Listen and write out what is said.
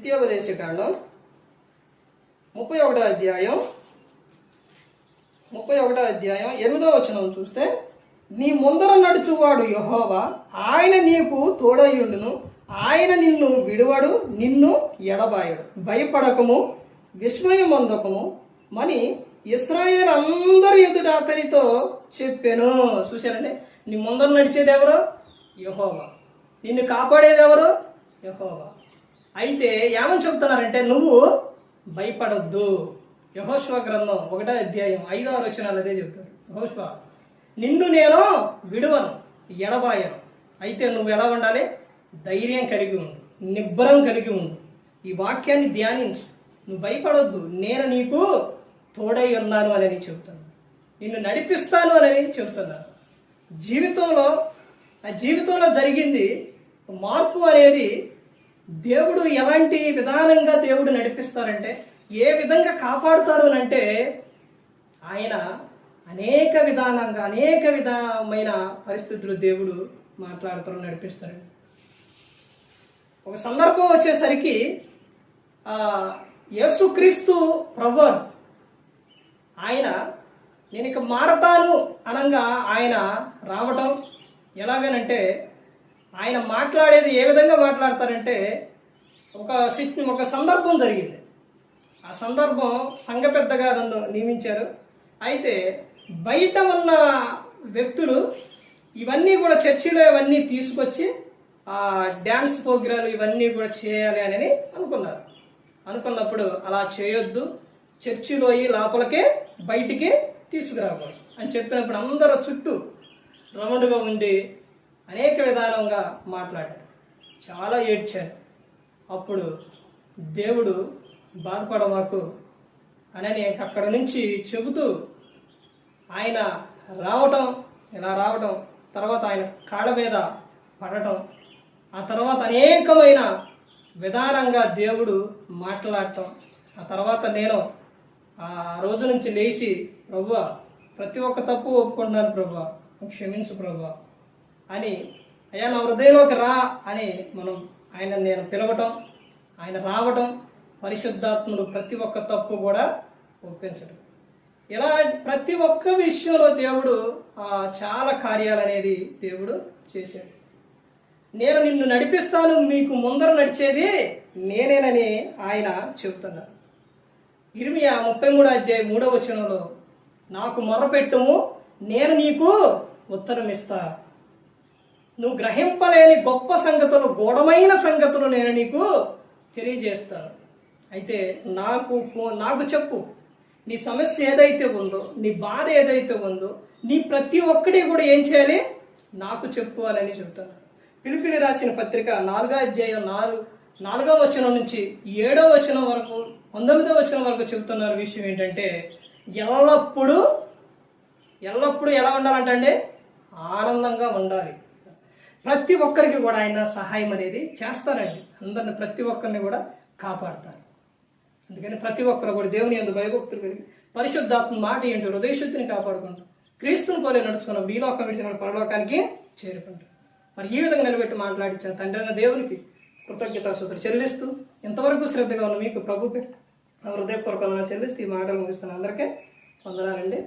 ద్వితీయోపదేశకాండం ముప్పై ఒకటో అధ్యాయం ముప్పై ఒకటో అధ్యాయం ఎనిమిదో వచనం చూస్తే నీ ముందర నడుచువాడు యహోవా ఆయన నీకు తోడయ్యుండును. ఆయన నిన్ను విడువడు నిన్ను ఎడబాయడు. భయపడకము విస్మయమందకము. మని ఇస్రాయేల్ అందరి ఎదుట అతనితో చెప్పాను. చూశానండి నీ ముందర నడిచేది ఎవరు యహోవా. నిన్ను కాపాడేది ఎవరు యహోవా. అయితే ఏమని చెప్తున్నారంటే నువ్వు భయపడొద్దు. యహోశ్వ గ్రంథం ఒకటో అధ్యాయం ఐదో ఆలోచనలు అదే చెప్తారు. యహోశ్వ నిన్ను నేను విడువను ఎడబాయను. అయితే నువ్వు ఎలా ఉండాలి? ధైర్యం కలిగి ఉండు నిబ్బరం కలిగి ఉండు. ఈ వాక్యాన్ని ధ్యానించు. నువ్వు భయపడొద్దు. నేను నీకు తోడై ఉన్నాను అని చెబుతాను నిన్ను నడిపిస్తాను అని చెబుతున్నాను జీవితంలో ఆ జీవితంలో జరిగింది మార్పు అనేది దేవుడు ఎలాంటి విధానంగా దేవుడు నడిపిస్తారంటే ఏ విధంగా కాపాడుతారు అని అంటే ఆయన అనేక విధానంగా అనేక విధమైన పరిస్థితులు దేవుడు మాట్లాడుతారు నడిపిస్తారు. ఒక సందర్భం వచ్చేసరికి యేసుక్రీస్తు ప్రభు ఆయన నేను ఇక మారతాను అనంగా ఆయన రావటం ఎలాగనంటే ఆయన మాట్లాడేది ఏ విధంగా మాట్లాడతారంటే ఒక సిట్ని ఒక సందర్భం జరిగింది. ఆ సందర్భం సంఘ పెద్దగా నన్ను నియమించారు. అయితే బయట ఉన్న వ్యక్తులు ఇవన్నీ కూడా చర్చిలో ఇవన్నీ తీసుకొచ్చి ఆ డ్యాన్స్ ప్రోగ్రాలు ఇవన్నీ కూడా చేయాలి అని అనుకున్నారు. అనుకున్నప్పుడు అలా చేయొద్దు చర్చిలో ఈ లోపలికే బయటికి తీసుకురాకూడదు అని చెప్పినప్పుడు అందరూ చుట్టూ రౌండ్గా ఉండి అనేక విధానంగా మాట్లాడారు చాలా ఏడ్చారు అప్పుడు దేవుడు బాధపడమాకు అని అక్కడ నుంచి చెబుతూ ఆయన రావటం ఇలా రావటం తర్వాత ఆయన కాళ్ళ మీద పడటం ఆ తర్వాత అనేకమైన విధానంగా దేవుడు మాట్లాడటం. ఆ తర్వాత నేను ఆ రోజు నుంచి లేచి ప్రభు ప్రతి ఒక్క తప్పు ఒప్పుకున్నాను ప్రభు. క్షమించు ప్రభు. అని అయ్యా నా హృదయంలోకి రా అని మనం ఆయన నేను పిలవటం ఆయన రావటం పరిశుద్ధాత్ముడు ప్రతి ఒక్క తప్పు కూడా ఒప్పించడం ఇలా ప్రతి ఒక్క విషయంలో దేవుడు ఆ, చాలా కార్యాలు అనేది దేవుడు చేశాడు. నేను నిన్ను నడిపిస్తాను మీకు ముందర నడిచేది నేనేనని ఆయన చెబుతున్నాడు ఇరిమియా ముప్పై మూడో అధ్యాయ మూడో వచనంలో నాకు మొరపెట్టము నేను నీకు ఉత్తరం ఇస్తా నువ్వు గ్రహింపలేని గొప్ప సంగతులు గూఢమైన సంగతులు నేను నీకు తెలియజేస్తాను. అయితే నాకు నాకు చెప్పు. నీ సమస్య ఏదైతే ఉందో నీ బాధ ఏదైతే ఉందో నీ ప్రతి ఒక్కటి కూడా ఏం చేయాలి? నాకు చెప్పు అని చెప్తాను. పిలుపుని రాసిన పత్రిక నాలుగో అధ్యాయం నాలుగు నాలుగో వచనం నుంచి ఏడో వచనం వరకు పంతొమ్మిదో వచనం వరకు చెబుతున్నారు విషయం ఏంటంటే ఎల్లప్పుడూ ఎల్లప్పుడూ ఎలా ఉండాలంటే ఆనందంగా ఉండాలి. ప్రతి ఒక్కరికి కూడా ఆయన సహాయం అనేది చేస్తారండి. అందరిని ప్రతి ఒక్కరిని కూడా కాపాడతారు. అందుకని ప్రతి ఒక్కరు కూడా దేవుని ఎందు భయభక్తులు కలిగి పరిశుద్ధాత్మ మాట ఏంటి హృదయశుద్ధిని కాపాడుకుంటారు క్రీస్తుని పోలే నడుచుకున్న మీలోకం విడిచిన పరలోకానికి చేరుకుంటారు మరి ఈ విధంగా నిలబెట్టి మాట్లాడించిన తండ్రి అన్న దేవునికి కృతజ్ఞతాసూత్రం చెల్లిస్తూ ఇంతవరకు శ్రద్ధగా ఉన్న మీకు ప్రభు హృదయపూర్వకంగా చెల్లిస్తూ ఈ మాటలు ముగిస్తున్న అందరికీ వందనాలండి.